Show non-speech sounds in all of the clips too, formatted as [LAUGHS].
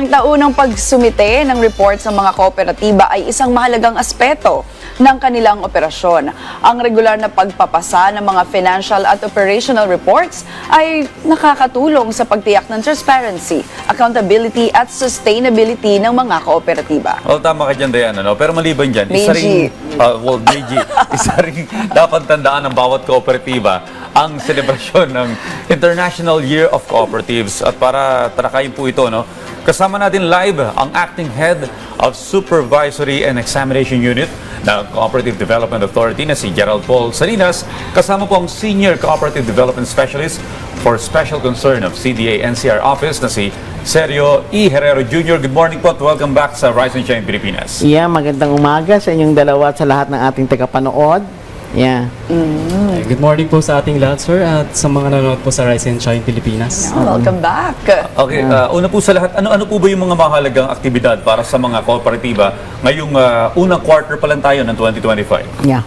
Ang taunang pagsumite ng report sa mga kooperatiba ay isang mahalagang aspeto ng kanilang operasyon. Ang regular na pagpapasa ng mga financial at operational reports ay nakakatulong sa pagtiyak ng transparency, accountability at sustainability ng mga kooperatiba. Well, tama ka dyan, Diana, no? Pero maliban dyan, isa rin, ah, well, Meiji, [LAUGHS] isa rin dapat tandaan ng bawat kooperatiba ang selebrasyon [LAUGHS] ng International Year of Cooperatives. At para tarakayin po ito, no? Kasama natin live ang acting head of Supervisory and Examination Unit ng Cooperative Development Authority na si Gerald Paul Salinas. Kasama po ang Senior Cooperative Development Specialist for Special Concern of CDA NCR Office na si Sergio E. Herrero Jr. Good morning po at welcome back sa Rise and Shine Pilipinas. Yeah, magandang umaga sa inyong dalawa at sa lahat ng ating tagapanood. Yeah. Ay, Good morning po sa ating lahat, sir, at sa mga nanonood po sa Rise and Shine Pilipinas. Welcome back. Okay, uh, una po sa lahat, ano-ano po ba yung mga mahalagang aktibidad para sa mga kooperatiba ngayong uh, unang quarter pa lang tayo ng 2025? Yeah.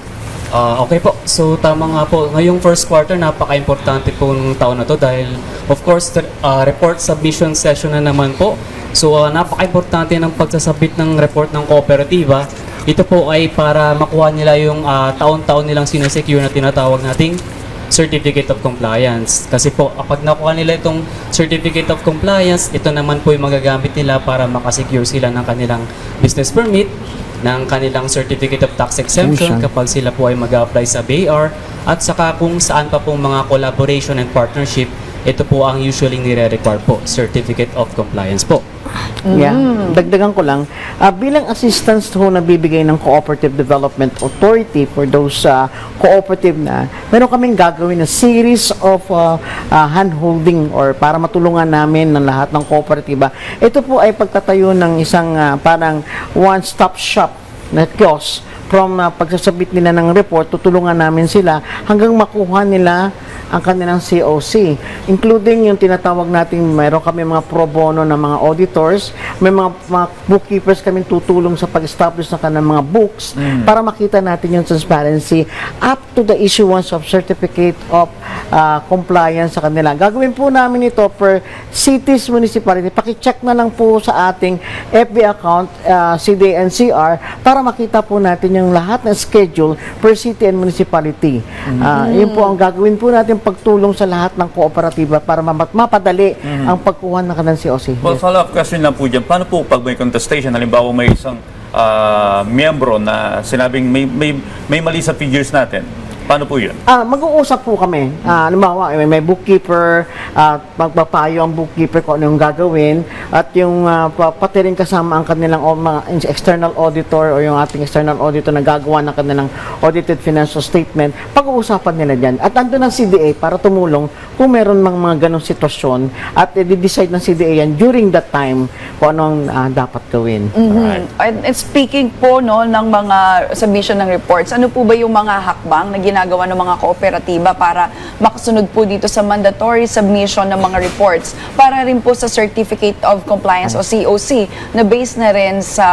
Ah, okay po. So, tama nga po. Ngayong first quarter, napaka-importante po ng taon na to dahil, of course, the, ah, report submission session na naman po. So, ah, napaka-importante ng pagsasabit ng report ng kooperatiba. Ito po ay para makuha nila yung ah, taon-taon nilang sinesecure na tinatawag nating Certificate of Compliance. Kasi po, kapag nakuha nila itong Certificate of Compliance, ito naman po yung magagamit nila para makasecure sila ng kanilang business permit, ng kanilang Certificate of Tax Exemption Exemption. kapag sila po ay mag-apply sa BAR at saka kung saan pa pong mga collaboration and partnership, ito po ang usually nire-require po, Certificate of Compliance po. Yeah. Dagdagan ko lang, ah, bilang assistance ho na bibigay ng Cooperative Development Authority for those ah, cooperative na, meron kaming gagawin na series of ah, ah, hand-holding or para matulungan namin ng lahat ng kooperatiba. Ito po ay pagtatayo ng isang ah, parang one-stop shop na kiosk from uh, pagsasabit nila ng report, tutulungan namin sila hanggang makuha nila ang kanilang COC. Including yung tinatawag nating mayroon kami mga pro bono na mga auditors, may mga, mga bookkeepers kami tutulong sa pag-establish ng kanilang mga books para makita natin yung transparency up to the issuance of certificate of uh, compliance sa kanila. Gagawin po namin ito per cities, municipality. Pakicheck na lang po sa ating FB account, uh, CDNCR, para makita po natin yung lahat ng schedule per city and municipality. Ah, yun po ang gagawin po natin pagtulong sa lahat ng kooperatiba para ma- mapadali ang pagkuha ng kanilang COC. Well, follow-up question lang po dyan. Paano po pag may contestation, halimbawa may isang uh, miyembro na sinabing may, may, may mali sa figures natin, paano po yun? Ah, mag-uusap po kami. Ah, halimbawa, may, may bookkeeper, at magpapayo ang bookkeeper kung ano yung gagawin, at yung ah, pa- pati rin kasama ang kanilang o- mga external auditor o yung ating external auditor na gagawa ng kanilang audited financial statement, pag-uusapan nila dyan. At andun ang CDA para tumulong kung meron mga, mga ganong sitwasyon at i-decide ng CDA yan during that time kung anong ah, dapat gawin. Alright. And, and speaking po no ng mga submission ng reports, ano po ba yung mga hakbang na ginagawa ng mga kooperatiba para makasunod po dito sa mandatory submission ng mga reports para rin po sa Certificate of Compliance o COC na based na rin sa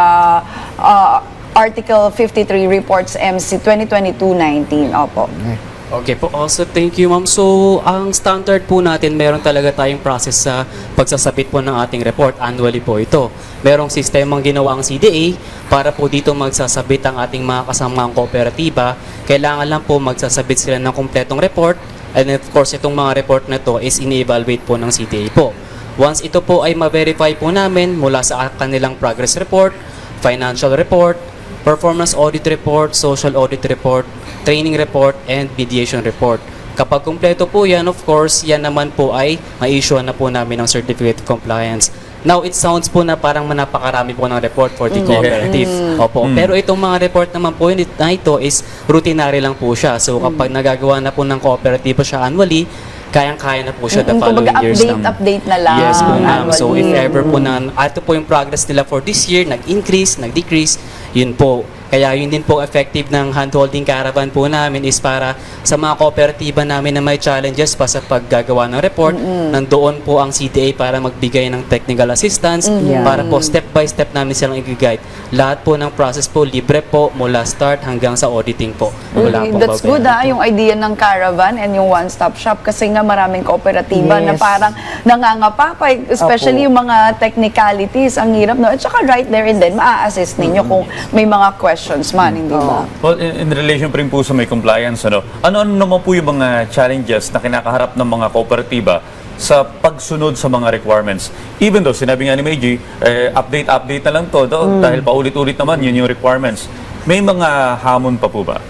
ah, Article 53 Reports MC 2022-19. Opo. Okay po. Also, thank you, ma'am. So, ang standard po natin, meron talaga tayong process sa pagsasabit po ng ating report. Annually po ito. Merong sistemang ginawa ang CDA para po dito magsasabit ang ating mga kasamang kooperatiba. Kailangan lang po magsasabit sila ng kumpletong report. And of course, itong mga report na to is ini-evaluate po ng CDA po. Once ito po ay ma-verify po namin mula sa kanilang progress report, financial report, performance audit report, social audit report, training report, and mediation report. Kapag kumpleto po yan, of course, yan naman po ay ma-issue na po namin ng certificate of compliance. Now, it sounds po na parang napakarami po ng report for the cooperative. Opo. Pero itong mga report naman po yun- na ito is routinary lang po siya. So, kapag nagagawa na po ng cooperative siya annually, kayang-kaya na po siya the Mm, following kumbaga years. update, update na lang. Yes po ma'am. So if annually. ever po na, ito po yung progress nila for this year, nag-increase, nag-decrease, yun po. Kaya yun din po effective ng handholding caravan po namin is para sa mga kooperatiba namin na may challenges pa sa paggagawa ng report, nandoon po ang CDA para magbigay ng technical assistance, Yeah. para po step by step namin silang i-guide. Lahat po ng process po libre po mula start hanggang sa auditing po. Wala Okay, pong That's good babayaran ah, po. yung idea ng caravan and yung one-stop shop kasi nga maraming kooperatiba na Yes. parang nangangapapay, especially Opo. yung mga technicalities, ang hirap no. At saka right there and then, maa-assist ninyo kung may mga questions man, hindi ba? Well, in, in relation pa rin po sa may compliance, ano, ano-ano naman po yung mga challenges na kinakaharap ng mga kooperatiba sa pagsunod sa mga requirements. Even though, sinabi nga ni Meiji, eh, update-update na lang to, do, dahil paulit-ulit naman yun yung requirements. May mga hamon pa po ba?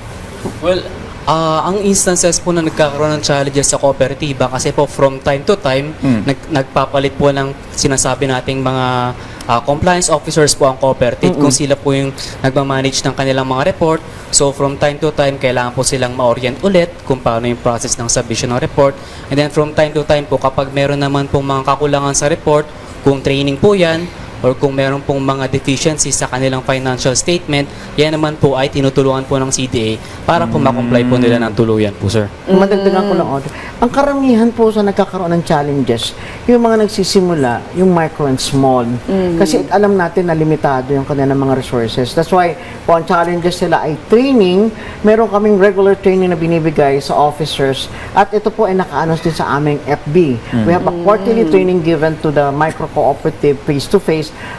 Well, ah, ang instances po na nagkakaroon ng challenges sa kooperatiba kasi po from time to time, Mm. nag, nagpapalit po ng sinasabi nating mga ah, compliance officers po ang cooperative kung sila po yung nagmamanage ng kanilang mga report. So from time to time, kailangan po silang ma-orient ulit kung paano yung process ng submission ng report. And then from time to time po, kapag meron naman pong mga kakulangan sa report, kung training po yan, or kung meron pong mga deficiencies sa kanilang financial statement, yan naman po ay tinutulungan po ng CDA para po makomply po nila ng tuluyan po, sir. Madagdagan ko lang, Audrey. Ang karamihan po sa nagkakaroon ng challenges, yung mga nagsisimula, yung micro and small. Kasi alam natin na limitado yung kanilang mga resources. That's why, po ang challenges nila ay training. Meron kaming regular training na binibigay sa officers. At ito po ay nakaanos din sa aming FB. We have a quarterly training given to the micro cooperative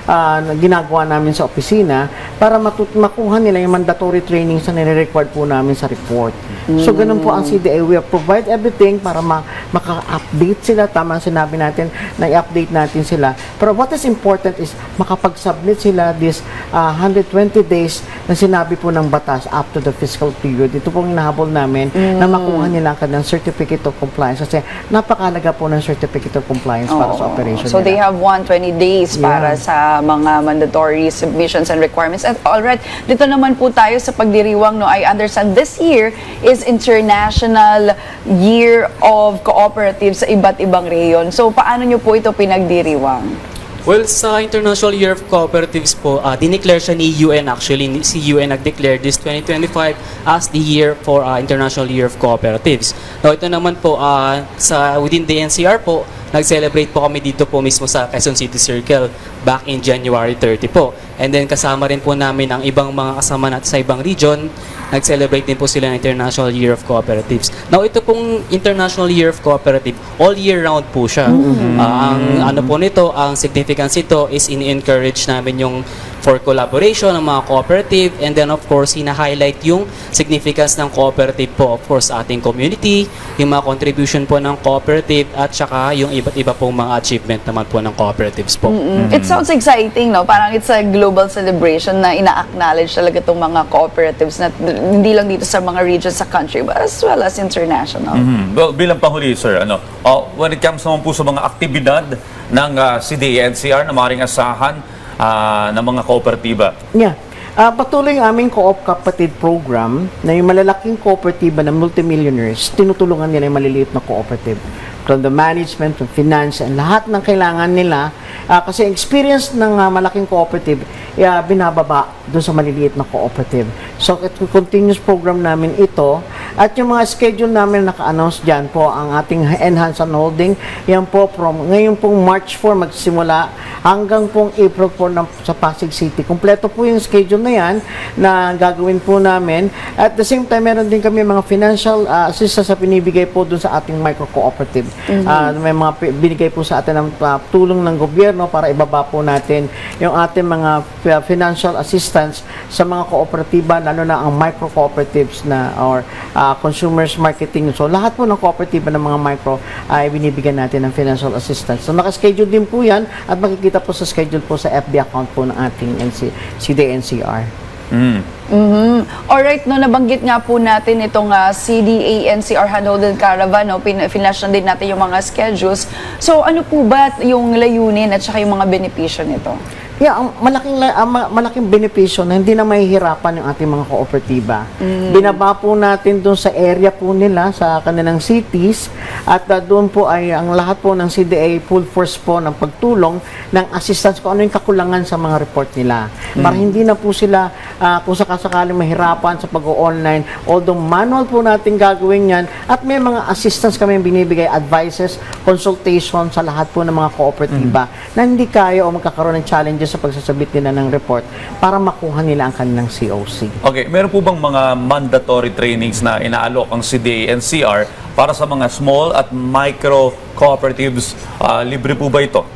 ah, na ginagawa namin sa opisina para matut- makuha nila yung mandatory trainings na nire-required po namin sa report. So, ganun po ang CDA. We provide everything para ma- maka-update sila. Tama ang sinabi natin na i-update natin sila. Pero what is important is makapag-submit sila this ah, 120 days na sinabi po ng batas up to the fiscal period. Ito pong hinahabol namin na makuha nila ang kanilang certificate of compliance kasi napakalaga po ng certificate of compliance para sa operation So they nila. have 120 days Yeah. para sa mga mandatory submissions and requirements. At alright, dito naman po tayo sa pagdiriwang, no, I understand this year is International Year of Cooperatives sa iba't ibang rehiyon. So paano nyo po ito pinagdiriwang? Well, sa International Year of Cooperatives po, uh, dineclare siya ni UN actually. Si UN nag-declare this 2025 as the year for uh, International Year of Cooperatives. Now, ito naman po, uh, sa within the NCR po, nag-celebrate po kami dito po mismo sa Quezon City Circle back in January 30 po. And then kasama rin po namin ang ibang mga kasama natin sa ibang region. Nag-celebrate din po sila ng International Year of Cooperatives. Now, ito pong International Year of Cooperative, all year round po siya. Ah, ang ano po nito, ang significance ito is in-encourage namin yung for collaboration ng mga cooperative and then of course, hina-highlight yung significance ng cooperative po, of course, sa ating community, yung mga contribution po ng cooperative at saka yung iba't iba pong mga achievement naman po ng cooperatives po. Mm, It sounds exciting, no? Parang it's a global celebration na ina-acknowledge talaga itong mga cooperatives na hindi lang dito sa mga regions sa country, but as well as international. Mhm. Well, bilang panghuli, sir, ano, uh, when it comes naman po sa mga aktibidad ng uh, CDA-NCR na maaaring asahan ah, ng mga kooperatiba, Yeah. Ah, patuloy ang aming co-op kapatid program na yung malalaking kooperatiba ng multimillionaires, tinutulungan nila yung maliliit na cooperative. From the management, from finance, and lahat ng kailangan nila. Ah, kasi experience ng ah, malaking cooperative, eh, binababa doon sa maliliit na cooperative. So, ito, continuous program namin ito. At yung mga schedule namin naka-announce dyan po, ang ating Enhance and Holding, yan po from ngayon pong March 4 magsimula hanggang pong April 4 ng, sa Pasig City. Kompleto po yung schedule na yan na gagawin po namin. At the same time, meron din kami mga financial uh, assistance na pinibigay po dun sa ating micro-cooperative. Ah, may mga binigay po sa atin ng ah, tulong ng gobyerno para ibaba po natin yung ating mga fi- financial assistance sa mga kooperatiba, lalo na ang micro-cooperatives na or ah, consumers marketing. So lahat po ng kooperatiba ng mga micro ay binibigyan natin ng financial assistance. So naka-schedule din po yan at makikita po sa schedule po sa FB account po ng ating NC, CDNCR. mm, Mhm. Alright, no, nabanggit nga po natin itong uh, CDA NCR Handholded Caravan, no, pin finish na din natin yung mga schedules. So, ano po ba yung layunin at saka yung mga benepisyo nito? Yeah, ang malaking la- ang ma- malaking benepisyo na hindi na mahihirapan yung ating mga kooperatiba. Binaba po natin doon sa area po nila sa kanilang cities at uh, doon po ay ang lahat po ng CDA full force po ng pagtulong ng assistance kung ano yung kakulangan sa mga report nila. Para hindi na po sila ah, kung sakasakaling mahirapan sa pag-online although manual po natin gagawin yan at may mga assistance kami binibigay advices, consultation sa lahat po ng mga kooperatiba na hindi kaya o magkakaroon ng challenges sa pagsasabit nila ng report para makuha nila ang kanilang COC. Okay, meron po bang mga mandatory trainings na inaalok ang CDA and CR para sa mga small at micro cooperatives? Ah, libre po ba ito?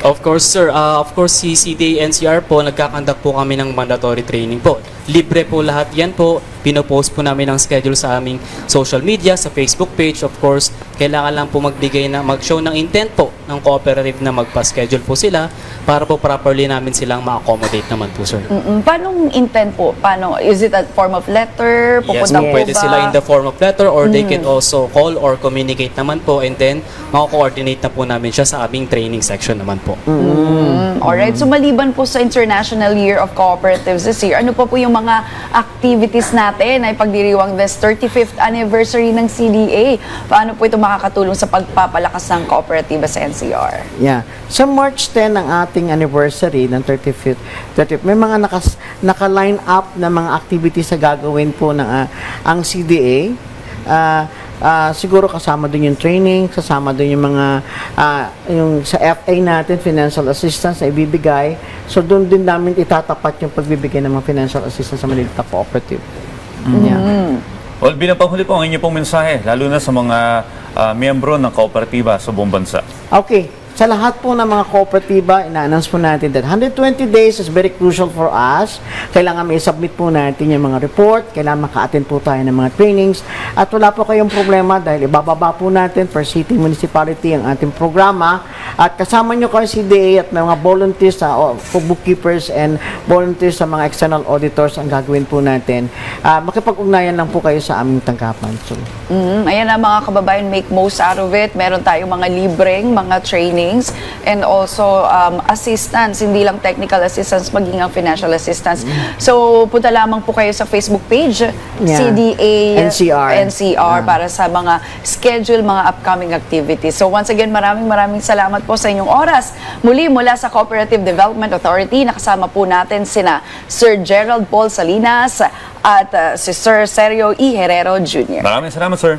Of course, sir. Uh, of course, si CDA NCR po, nagkakandak po kami ng mandatory training po. Libre po lahat yan po. Pinopost po namin ang schedule sa aming social media, sa Facebook page. Of course, kailangan lang po magbigay na, mag-show ng intent po ng cooperative na magpa-schedule po sila para po properly namin silang ma-accommodate naman po, sir. Mm, Paano intent po? Paano? Is it a form of letter? Yes, Pupunta po, po pwede ba? sila in the form of letter or they can also call or communicate naman po and then mako-coordinate na po namin siya sa aming training section naman po. Mm, Alright, so maliban po sa International Year of Cooperatives this year, ano pa po yung mga activities natin ay pagdiriwang this 35th anniversary ng CDA? Paano po ito makakatulong sa pagpapalakas ng kooperatiba sa NCR? Yeah. Sa March 10 ang ating anniversary ng 35th, 35th may mga nakas, naka-line up na mga activities na gagawin po ng ah, ang CDA. Ah, ah, siguro kasama doon yung training, kasama doon yung mga ah, yung sa FA natin financial assistance na ibibigay. So doon din namin itatapat yung pagbibigay ng mga financial assistance sa maliit na cooperative. Yeah. Well, bilang panghuli po ang inyo pong mensahe, lalo na sa mga ah, miyembro ng kooperatiba sa buong bansa. Okay. Sa lahat po ng mga kooperatiba, ina-announce po natin that 120 days is very crucial for us. Kailangan may submit po natin yung mga report, kailangan maka-attend po tayo ng mga trainings. At wala po kayong problema dahil ibababa po natin per city municipality ang ating programa. At kasama nyo kayo CDA at may mga volunteers sa po bookkeepers and volunteers sa mga external auditors ang gagawin po natin. Ah, makipag-ugnayan lang po kayo sa aming tanggapan. So, Mm, ayan na mga kababayan, make most out of it. Meron tayong mga libreng, mga trainings, and also um, assistance, hindi lang technical assistance, maging ang financial assistance. So, punta lamang po kayo sa Facebook page, Yeah. CDA NCR. NCR Yeah. para sa mga schedule, mga upcoming activities. So, once again, maraming maraming salamat po sa inyong oras. Muli, mula sa Cooperative Development Authority, nakasama po natin sina Sir Gerald Paul Salinas at uh, si Sir Sergio E. Herrero Jr. Maraming salamat, sir.